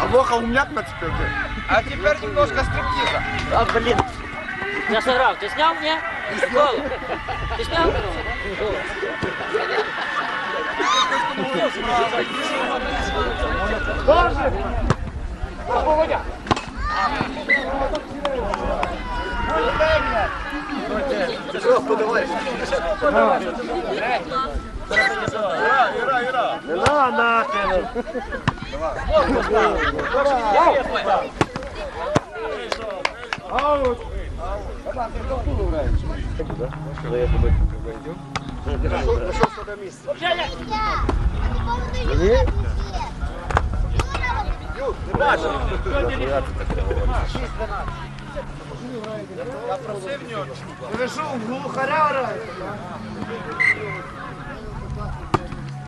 А Воха умняк на тебе. А теперь немножко стриптиза. А, блин. Я сыграл. Ты снял мне? Голос. Ты снял? Що, подавай? Не на, нахер. Аут. Шостого до місця. Ні? Не бачу. Ви що, в глухаря граєте?